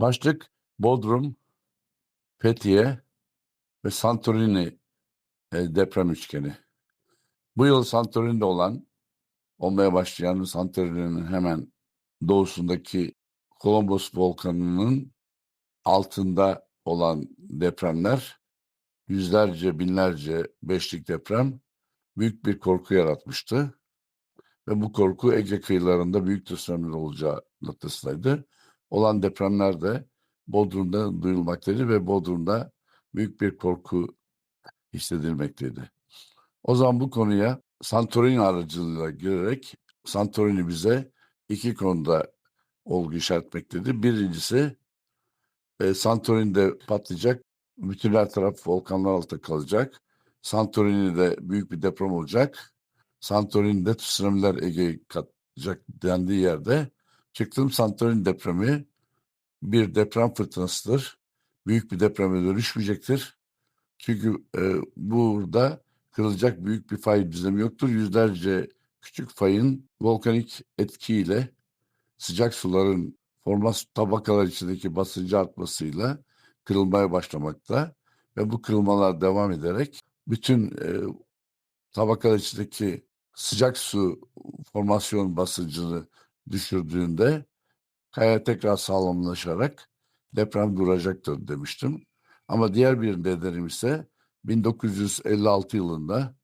Başlık Bodrum, Fethiye ve Santorini e, deprem üçgeni. Bu yıl Santorini'de olan, olmaya başlayan Santorini'nin hemen doğusundaki Kolombos volkanının altında olan depremler, yüzlerce, binlerce beşlik deprem büyük bir korku yaratmıştı. Ve bu korku Ege kıyılarında büyük tsunamiler olacağı noktasındaydı. Olan depremler de Bodrum'da duyulmaktaydı ve Bodrum'da büyük bir korku hissedilmekteydi. O zaman bu konuya Santorini aracılığıyla girerek Santorini bize iki konuda olgu işaretmektedir. Birincisi e, Santorini'de patlayacak, bütün her taraf volkanlar altında kalacak. Santorini'de büyük bir deprem olacak. Santorini'de tsunamiler Ege'yi katacak dendiği yerde çıktığım Santorini depremi bir deprem fırtınasıdır. Büyük bir depreme dönüşmeyecektir. Çünkü e, burada kırılacak büyük bir fay düzlemi yoktur. Yüzlerce küçük fayın volkanik etkiyle sıcak suların formas tabakalar içindeki basıncı artmasıyla kırılmaya başlamakta ve bu kırılmalar devam ederek bütün e, tabakalar içindeki sıcak su formasyon basıncını düşürdüğünde kaya tekrar sağlamlaşarak deprem duracaktır demiştim. Ama diğer bir nedenim ise 1956 yılında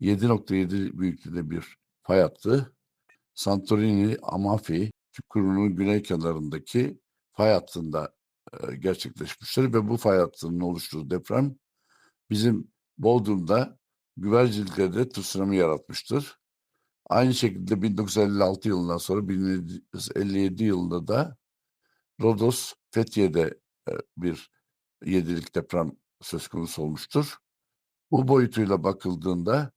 7.7 büyüklüğünde bir fay hattı. Santorini, Amalfi, çukurunun güney kenarındaki fay hattında e, gerçekleşmiştir ve bu fay hattının oluşturduğu deprem bizim Bodrum'da Güvercinlik'te tsunami yaratmıştır. Aynı şekilde 1956 yılından sonra 1957 yılında da Rodos, Fethiye'de e, bir yedilik deprem söz konusu olmuştur. Bu boyutuyla bakıldığında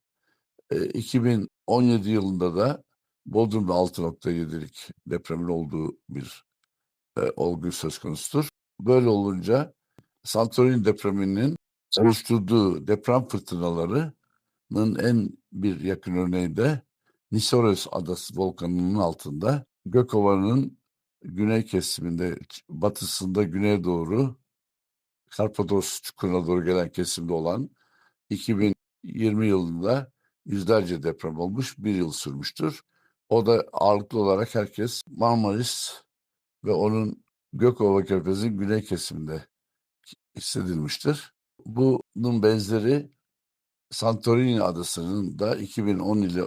e, 2017 yılında da Bodrum'da 6.7'lik depremin olduğu bir e, olgu söz konusudur. Böyle olunca Santorini depreminin oluşturduğu deprem fırtınalarının en bir yakın örneği de Nisoros Adası volkanının altında Gökova'nın güney kesiminde, batısında güneye doğru Karpados çukuruna doğru gelen kesimde olan 2020 yılında yüzlerce deprem olmuş, bir yıl sürmüştür. O da ağırlıklı olarak herkes Marmaris ve onun Gökova Körfezi'nin güney kesiminde hissedilmiştir. Bunun benzeri Santorini adasının da 2010 ile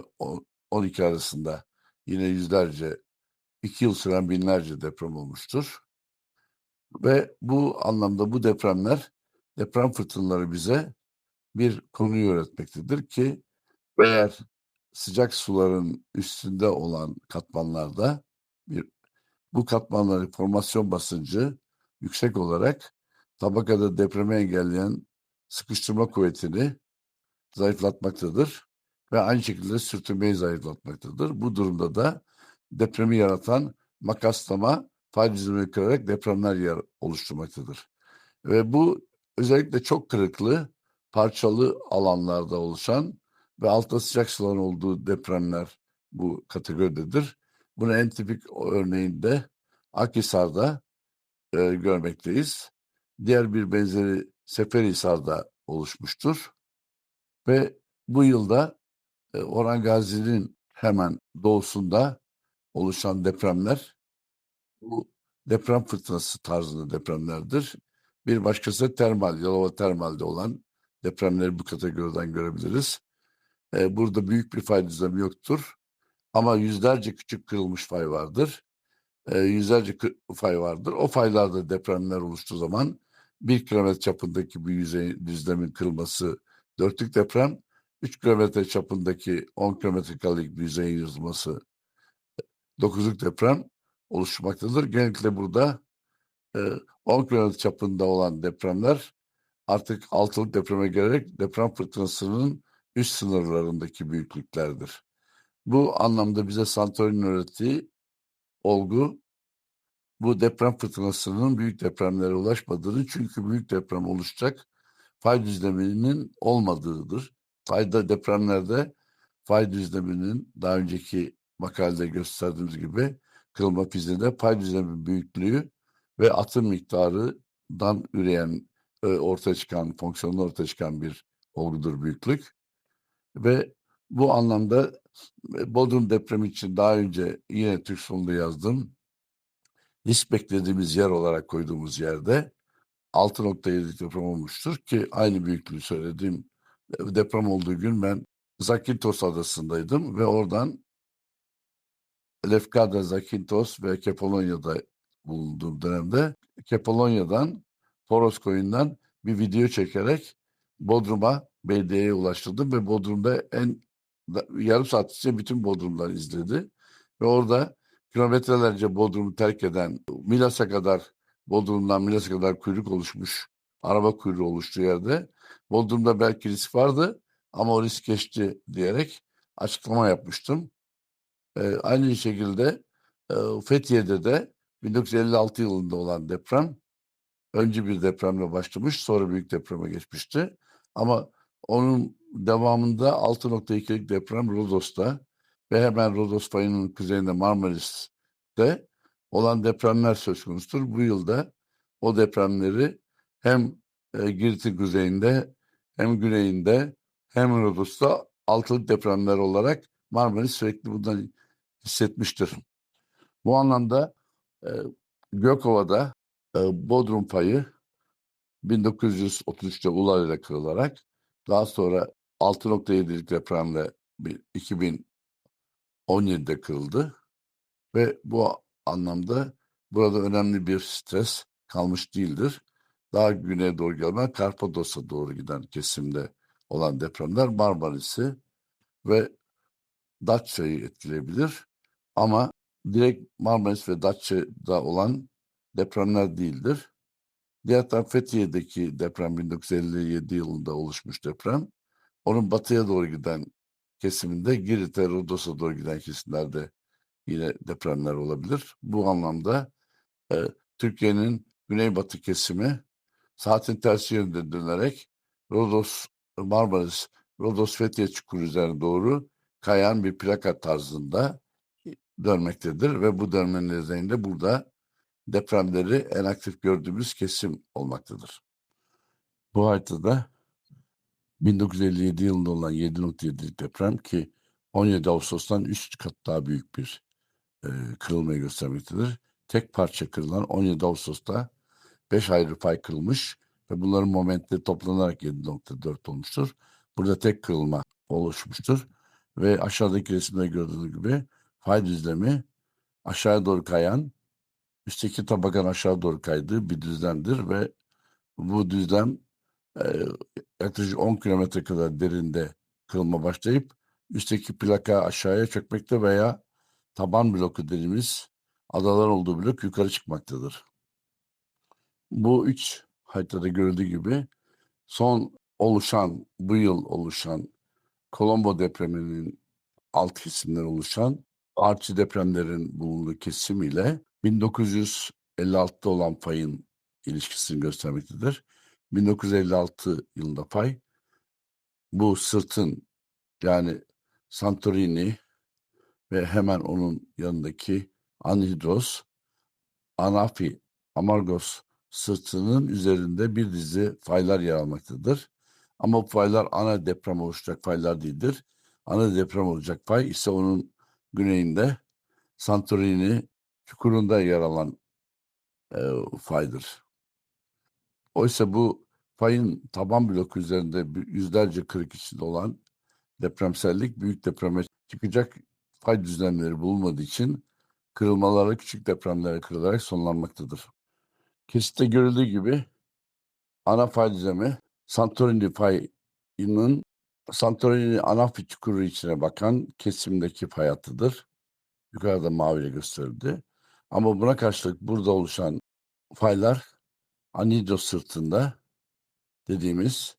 12 arasında yine yüzlerce, iki yıl süren binlerce deprem olmuştur. Ve bu anlamda bu depremler, deprem fırtınaları bize bir konuyu öğretmektedir ki eğer sıcak suların üstünde olan katmanlarda bir bu katmanların formasyon basıncı yüksek olarak tabakada depremi engelleyen sıkıştırma kuvvetini zayıflatmaktadır ve aynı şekilde sürtünmeyi zayıflatmaktadır. Bu durumda da depremi yaratan makaslama fay düzlemini kırarak depremler yer oluşturmaktadır. Ve bu özellikle çok kırıklı, parçalı alanlarda oluşan ve altta sıcak suların olduğu depremler bu kategoridedir. Bunu en tipik örneğinde Akhisar'da e, görmekteyiz. Diğer bir benzeri Seferihisar'da oluşmuştur. Ve bu yılda Orhan Gazi'nin hemen doğusunda oluşan depremler bu deprem fırtınası tarzında depremlerdir. Bir başkası termal, Yalova termalde olan depremleri bu kategoriden görebiliriz. Ee, burada büyük bir fay düzlemi yoktur. Ama yüzlerce küçük kırılmış fay vardır. Ee, yüzlerce fay vardır. O faylarda depremler oluştuğu zaman bir kilometre çapındaki bir yüzey düzlemin kırılması dörtlük deprem, 3 kilometre çapındaki 10 kilometre karelik bir yüzeyin yırtılması dokuzluk deprem oluşmaktadır. Genellikle burada e, 10 kilometre çapında olan depremler artık altılık depreme gelerek deprem fırtınasının üst sınırlarındaki büyüklüklerdir. Bu anlamda bize Santorini'nin öğrettiği olgu bu deprem fırtınasının büyük depremlere ulaşmadığını çünkü büyük deprem oluşacak fay düzleminin olmadığıdır. Fayda depremlerde fay düzleminin daha önceki makalede gösterdiğimiz gibi kırılma fizinde pay düzlemi büyüklüğü ve atım miktarından üreyen e, ortaya çıkan, fonksiyonda ortaya çıkan bir olgudur büyüklük. Ve bu anlamda e, Bodrum depremi için daha önce yine Türk sonunda yazdım. Risk beklediğimiz yer olarak koyduğumuz yerde 6.7 deprem olmuştur ki aynı büyüklüğü söylediğim deprem olduğu gün ben Zakynthos adasındaydım ve oradan Lefkada, Zakynthos ve Kepolonya'da bulunduğum dönemde Kepolonya'dan Toros koyundan bir video çekerek Bodrum'a belediyeye ulaştırdım ve Bodrum'da en yarım saat içinde bütün Bodrum'dan izledi. Ve orada kilometrelerce Bodrum'u terk eden Milas'a kadar Bodrum'dan Milas'a kadar kuyruk oluşmuş araba kuyruğu oluştuğu yerde Bodrum'da belki risk vardı ama o risk geçti diyerek açıklama yapmıştım. Ee, aynı şekilde e, Fethiye'de de 1956 yılında olan deprem önce bir depremle başlamış sonra büyük depreme geçmişti. Ama onun devamında 6.2'lik deprem Rodos'ta ve hemen Rodos fayının kuzeyinde Marmaris'te olan depremler söz konusudur. Bu yılda o depremleri hem e, Girit'in kuzeyinde hem güneyinde hem Rodos'ta altılık depremler olarak Marmaris sürekli bundan hissetmiştir. Bu anlamda e, Gökova'da e, Bodrum payı 1933'te Ulay ile kırılarak daha sonra 6.7'lik depremle bir 2017'de kırıldı ve bu anlamda burada önemli bir stres kalmış değildir. Daha güneye doğru gelen Karpados'a doğru giden kesimde olan depremler Marmaris'i ve Datça'yı etkileyebilir. Ama direkt Marmaris ve Datça'da olan depremler değildir. Diğer taraf Fethiye'deki deprem 1957 yılında oluşmuş deprem. Onun batıya doğru giden kesiminde Girit'e, Rodos'a doğru giden kesimlerde yine depremler olabilir. Bu anlamda e, Türkiye'nin güneybatı kesimi saatin tersi yönde dönerek Rodos, Marmaris, Rodos Fethiye çukuru üzerine doğru kayan bir plaka tarzında dönmektedir ve bu dönmenin nedeniyle burada depremleri en aktif gördüğümüz kesim olmaktadır. Bu haritada 1957 yılında olan 7.7'lik deprem ki 17 Ağustos'tan 3 kat daha büyük bir e, kırılmayı göstermektedir. Tek parça kırılan 17 Ağustos'ta 5 ayrı pay kırılmış ve bunların momentleri toplanarak 7.4 olmuştur. Burada tek kırılma oluşmuştur ve aşağıdaki resimde gördüğünüz gibi fay düzlemi aşağıya doğru kayan üstteki tabakan aşağı doğru kaydığı bir düzlemdir ve bu düzlem e, yaklaşık 10 kilometre kadar derinde kırılma başlayıp üstteki plaka aşağıya çökmekte veya taban bloku dediğimiz adalar olduğu blok yukarı çıkmaktadır. Bu üç haritada görüldüğü gibi son oluşan, bu yıl oluşan Kolombo depreminin alt kesimden oluşan artçı depremlerin bulunduğu kesim ile 1956'da olan fayın ilişkisini göstermektedir. 1956 yılında fay bu sırtın yani Santorini ve hemen onun yanındaki Anhidros, Anafi, Amargos sırtının üzerinde bir dizi faylar yer almaktadır. Ama bu faylar ana deprem oluşacak faylar değildir. Ana deprem olacak fay ise onun güneyinde Santorini çukurunda yer alan e, faydır. Oysa bu fayın taban bloku üzerinde yüzlerce kırık içinde olan depremsellik büyük depreme çıkacak fay düzlemleri bulunmadığı için kırılmaları küçük depremlere kırılarak sonlanmaktadır. Kesitte görüldüğü gibi ana fay düzlemi Santorini fayının Santorini Anafi çukuru içine bakan kesimdeki fay hattıdır. Yukarıda maviyle gösterildi. Ama buna karşılık burada oluşan faylar Anidros sırtında dediğimiz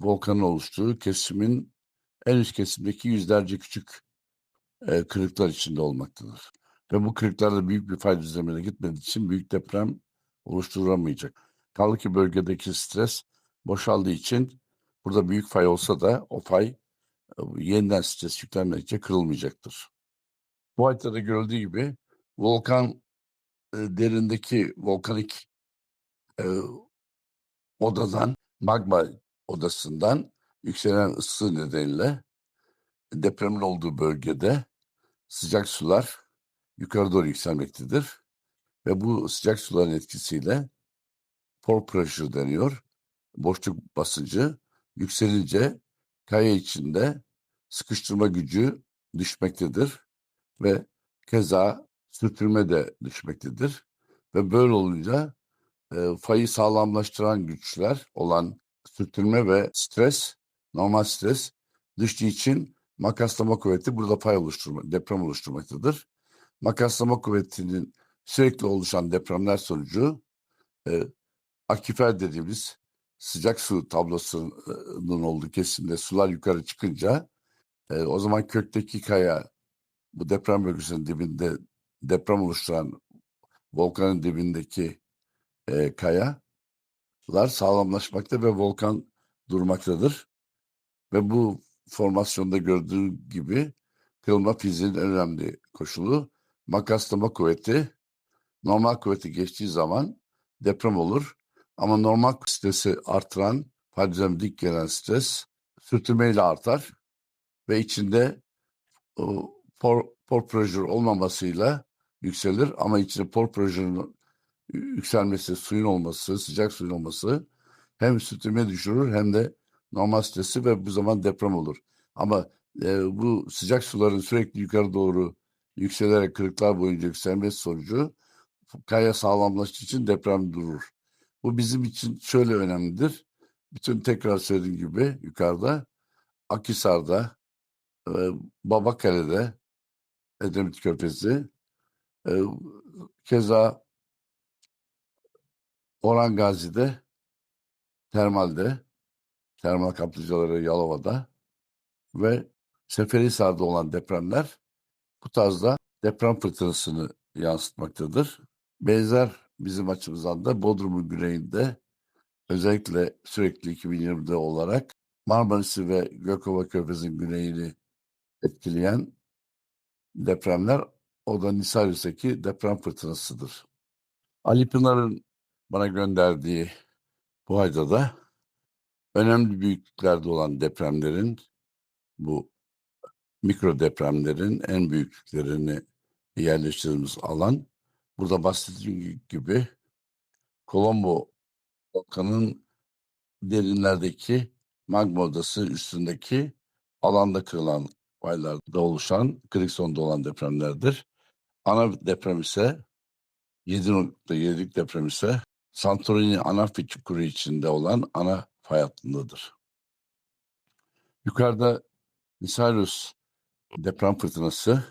volkanın oluştuğu kesimin en üst kesimdeki yüzlerce küçük e, kırıklar içinde olmaktadır. Ve bu kırıklarda büyük bir fay düzlemine gitmediği için büyük deprem oluşturulamayacak. Kaldı ki bölgedeki stres boşaldığı için burada büyük fay olsa da o fay e, yeniden stres yüklenmedikçe kırılmayacaktır. Bu haritada görüldüğü gibi volkan e, derindeki volkanik e, odadan, magma odasından yükselen ısı nedeniyle depremin olduğu bölgede sıcak sular yukarı doğru yükselmektedir. Ve bu sıcak suların etkisiyle pore pressure deniyor. Boşluk basıncı yükselince kaya içinde sıkıştırma gücü düşmektedir ve keza sürtünme de düşmektedir. Ve böyle olunca e, fayı sağlamlaştıran güçler olan sürtünme ve stres, normal stres düştüğü için makaslama kuvveti burada fay oluşturma, deprem oluşturmaktadır. Makaslama kuvvetinin sürekli oluşan depremler sonucu e, akifer dediğimiz sıcak su tablosunun olduğu kesimde sular yukarı çıkınca e, o zaman kökteki kaya bu deprem bölgesinin dibinde deprem oluşturan volkanın dibindeki e, kayalar sağlamlaşmakta ve volkan durmaktadır. Ve bu formasyonda gördüğü gibi kırılma fiziğinin önemli koşulu makaslama kuvveti normal kuvveti geçtiği zaman deprem olur. Ama normal stresi artıran, faydacığım dik gelen stres sürtünmeyle artar ve içinde o, pore pressure olmamasıyla yükselir ama içinde pore pressure'ın yükselmesi, suyun olması, sıcak suyun olması hem sürtünme düşürür hem de normal stresi ve bu zaman deprem olur. Ama e, bu sıcak suların sürekli yukarı doğru yükselerek kırıklar boyunca yükselmesi sonucu kaya sağlamlaştığı için deprem durur. Bu bizim için şöyle önemlidir. Bütün tekrar söylediğim gibi yukarıda Akhisar'da, e, Babakale'de, Edremit Körfezi, e, keza Orhan Gazi'de, Termal'de, termal kaplıcaları Yalova'da ve Seferihisar'da olan depremler bu tarzda deprem fırtınasını yansıtmaktadır. Benzer bizim açımızdan da Bodrum'un güneyinde özellikle sürekli 2020'de olarak Marmaris'i ve Gökova Körfezi'nin güneyini etkileyen depremler o da Nisarius'taki deprem fırtınasıdır. Ali Pınar'ın bana gönderdiği bu ayda da önemli büyüklüklerde olan depremlerin bu mikro depremlerin en büyüklüklerini yerleştirdiğimiz alan burada bahsettiğim gibi Colombo volkanın derinlerdeki magma odası üstündeki alanda kırılan faylarda oluşan kırık sonda olan depremlerdir. Ana deprem ise 7.7'lik deprem ise Santorini Anafi çukuru içinde olan ana fay hattındadır. Yukarıda Nisarius deprem fırtınası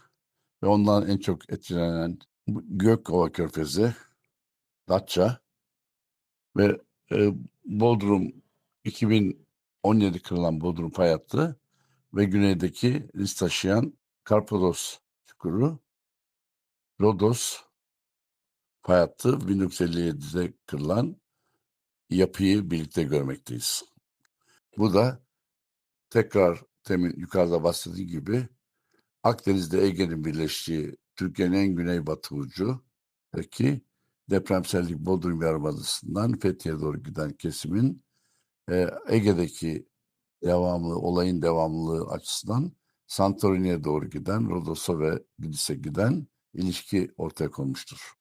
ve ondan en çok etkilenen Gökova Körfezi, Datça ve e, Bodrum 2017 kırılan Bodrum fay hattı ve güneydeki risk taşıyan Karpados çukuru, Rodos fay hattı 1957'de kırılan yapıyı birlikte görmekteyiz. Bu da tekrar temin yukarıda bahsettiğim gibi Akdeniz'de Ege'nin birleştiği Türkiye'nin en güneybatı ucudaki depremsellik Bodrum Yarımadası'ndan Fethiye'ye doğru giden kesimin e, Ege'deki devamlı, olayın devamlılığı açısından Santorini'ye doğru giden, Rodos'a ve Gidis'e giden ilişki ortaya konmuştur.